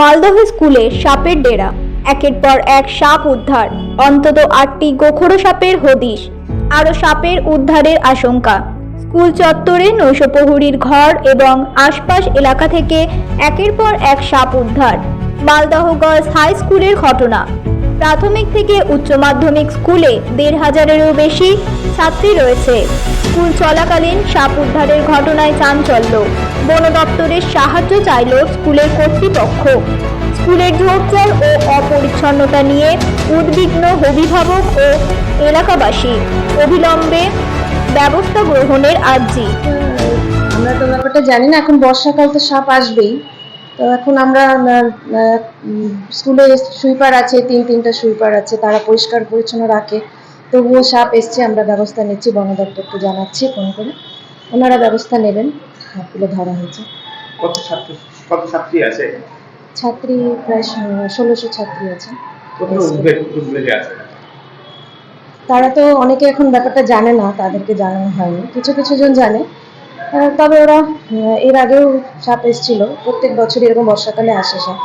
মালদহ স্কুলে সাপের ডেরা। একের পর এক সাপ উদ্ধার। অন্তত আটটি গোখরো সাপের হদিশ। আরও সাপের উদ্ধারের আশঙ্কা। স্কুল চত্বরে নৈশপ্রহরীর ঘর এবং আশপাশ এলাকা থেকে একের পর এক সাপ উদ্ধার। মালদহ গার্লস হাই স্কুলের ঘটনা। প্রাথমিক থেকে উচ্চ মাধ্যমিক স্কুলে দেড় হাজারেরও বেশি ছাত্রী রয়েছে। স্কুল চলাকালীন সাপ উদ্ধারের ঘটনায় চাঞ্চল্য। বন দপ্তরের সাহায্য চাইল স্কুলের কর্তৃপক্ষ। স্কুলের ঝোপঝাড় ও অপরিচ্ছন্নতা নিয়ে উদ্বিগ্ন অভিভাবক ও এলাকাবাসী অবিলম্বে ব্যবস্থা গ্রহণের আর্জি। আমরা তো ব্যাপারটা জানি না, এখন বর্ষাকাল তো সাপ আসবেই। তো এখন আমরা স্কুলে সুইপার আছে, তিন, তিনটা সুইপার আছে, তারা পরিষ্কার পরিচ্ছন্ন রাখে। তবুও সাপ এসছে, আমরা ব্যবস্থা নিচ্ছি, বন দপ্তরকে জানাচ্ছি, ফোন করে। ওনারা ব্যবস্থা নেবেন। সাপগুলো ধরা হয়েছে। কত ছাত্র কত ছাত্রী আছে? ছাত্রী প্রায় ষোলোশো ছাত্রী আছে। তারা তো অনেকে এখন ব্যাপারটা জানে না তাদেরকে জানানো হয়নি। কিছু কিছু জন জানে। তবে ওরা এর আগেও সাপ এসেছিল। প্রত্যেক বছর এরকম বর্ষাকালে আসে সাপ।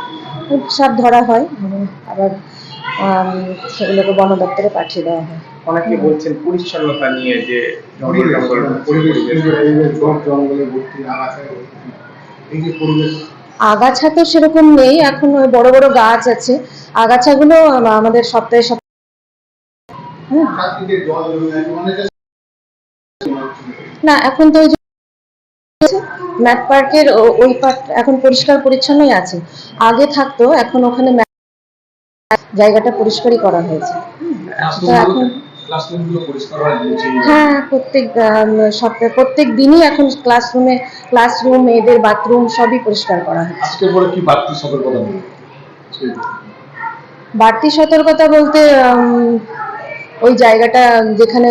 সাপ ধরা হয় আবার সেগুলোকে বন দপ্তরে পাঠিয়ে দেওয়া হয়। অনেকে বলছেন পরিচ্ছন্নতা নিয়ে যে জঙ্গল জঙ্গল পরিবেশ জঙ্গলে ভর্তি আগাছায় এই যে পরিবেশ। আগাছা তো সেরকম নেই এখন ওই বড় বড় গাছ আছে। আগাছাগুলো আম- আমাদের সপ্তাহে সপ্তাহে মানে না এখন তো ওই ম্যাট পার্কের ওই পার্ক এখন পরিষ্কার পরিচ্ছন্নই আছে। আগে থাকতো এখন ওখানে জায়গাটা পরিষ্কারই করা হয়েছে। তো এখন হয় প্রত্যেক সপ্তাহে প্রত্যেক দিনই এখন ক্লাসরুমে ক্লাসরুম মেয়েদের বাথরুম সবই পরিষ্কার করা হয়। আজকের পরে কি বাড়তি সতর্কতা বাড়তি সতর্কতা বলতে ওই জায়গাটা যেখানে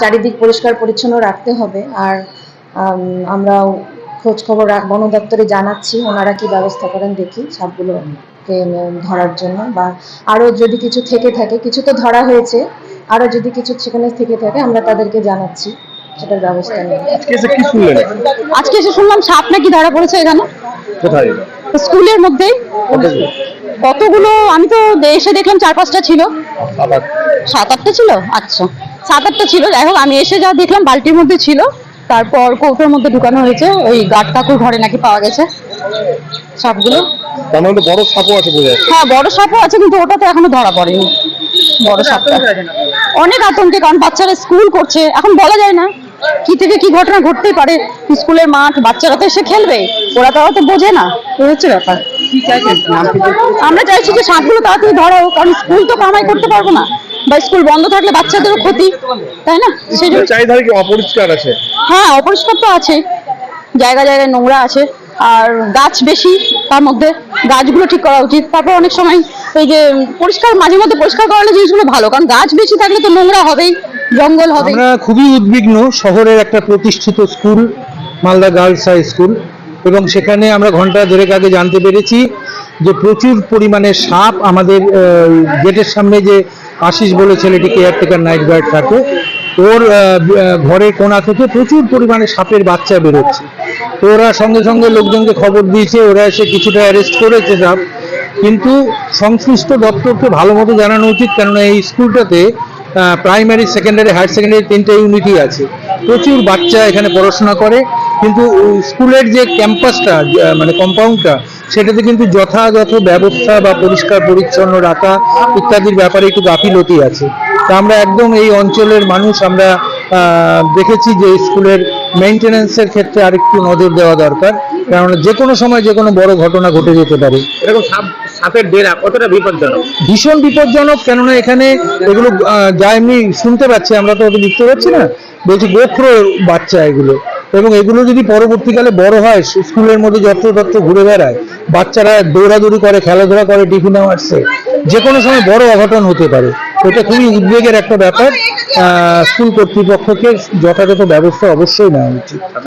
চারিদিক পরিষ্কার পরিচ্ছন্ন রাখতে হবে। আর আমরা খোঁজ খবর বন দপ্তরে জানাচ্ছি ওনারা কি ব্যবস্থা করেন দেখি সবগুলো ধরার জন্য বা আরও যদি কিছু থেকে থাকে কিছু তো ধরা হয়েছে আরও যদি কিছু সেখানে থেকে থাকে আমরা তাদেরকে জানাচ্ছি সেটার ব্যবস্থা নেব আজকে এসে আজকে এসে শুনলাম সাপ নাকি ধরা পড়েছে এখানে। কোথায়? স্কুলের মধ্যেই কতগুলো? আমি তো এসে দেখলাম চার পাঁচটা ছিল। সাত আটটা ছিল? আচ্ছা। সাত আটটা ছিল। যাই হোক আমি এসে যা দেখলাম বালতির মধ্যে ছিল। তারপর কৌটোর মধ্যে ঢুকানো হয়েছে। ওই গাট কাকুর ঘরে নাকি পাওয়া গেছে। সাপগুলো। তার মানে বড় সাপও আছে বোঝা যাচ্ছে হ্যাঁ বড় সাপও আছে কিন্তু ওটা তো এখনও ধরা পড়েনি। বড় সাপটা। অনেক আতঙ্কে কারণ বাচ্চারা স্কুল করছে। এখন বলা যায় না কি থেকে কি ঘটনা ঘটতেই পারে। স্কুলের মাঠ বাচ্চারা তো এসে খেলবে। ওরা তো বোঝে না। এই হচ্ছে ব্যাপার। আমরা চাইছি যে সাপগুলো তাড়াতাড়ি ধরা হোক কারণ স্কুল তো কামাই করতে পারব না। বা স্কুল বন্ধ থাকলে বাচ্চাদেরও ক্ষতি তাই না? সেই জন্য চারিধারে অপরিষ্কার আছে? হ্যাঁ অপরিষ্কার তো আছে। জায়গা জায়গায় নোংরা আছে। আর গাছ বেশি, তার মধ্যে গাছগুলো ঠিক করা উচিত। তারপর অনেক সময় এই যে পরিষ্কার, মাঝে মধ্যে পরিষ্কার করালে জিনিসগুলো ভালো, কারণ গাছ বেশি থাকলে তো নোংরা হবেই, জঙ্গল হবে আমরা খুবই উদ্বিগ্ন শহরের একটা প্রতিষ্ঠিত school, Malda girls high school, এবং সেখানে আমরা ঘণ্টা দেড়েক আগে জানতে পেরেছি যে প্রচুর পরিমাণে সাপ আমাদের গেটের সামনে যে আশিস বলে ছেলেটি কেয়ারটেকার নাইট গার্ড থাকে ওর ঘরের কোণা থেকে প্রচুর পরিমাণে সাপের বাচ্চা বেরোচ্ছে। তো ওরা সঙ্গে সঙ্গে লোকজনকে খবর দিয়েছে, ওরা এসে কিছুটা অ্যারেস্ট করেছে সাপ কিন্তু সংশ্লিষ্ট দপ্তরকে ভালো মতো জানানো উচিত, কেননা এই স্কুলটাতে প্রাইমারি সেকেন্ডারি হায়ার সেকেন্ডারি তিনটে ইউনিটই আছে। প্রচুর বাচ্চা এখানে পড়াশোনা করে, কিন্তু স্কুলের যে ক্যাম্পাসটা মানে কম্পাউন্ডটা সেটাতে কিন্তু যথাযথ ব্যবস্থা বা পরিষ্কার, পরিচ্ছন্ন রাখা ইত্যাদির ব্যাপারে একটু গাফিলতি আছে। তা আমরা একদম এই অঞ্চলের মানুষ আমরা দেখেছি যে স্কুলের মেনটেন্যান্সের ক্ষেত্রে আরেকটু নজর দেওয়া দরকার। কেননা যে কোনো সময় যে কোনো বড় ঘটনা ঘটে যেতে পারে। এরকম সাপ সাপের ডেরা কতটা বিপজ্জনক? ভীষণ বিপজ্জনক কেননা এখানে এগুলো যা এমনি শুনতে পাচ্ছি আমরা তো ওকে দেখতে পাচ্ছি না বলছি গোখরো বাচ্চা এগুলো। এবং এগুলো যদি পরবর্তীকালে বড় হয় স্কুলের মধ্যে যত্রতত্র ঘুরে বেড়ায় বাচ্চারা দৌড়াদৌড়ি করে খেলাধুলা করে টিফিন আওয়ার্সে যে কোনো সময় বড় অঘটন হতে পারে। এটা খুবই উদ্বেগের একটা ব্যাপার। স্কুল কর্তৃপক্ষকে যথাযথ ব্যবস্থা অবশ্যই নেওয়া উচিত।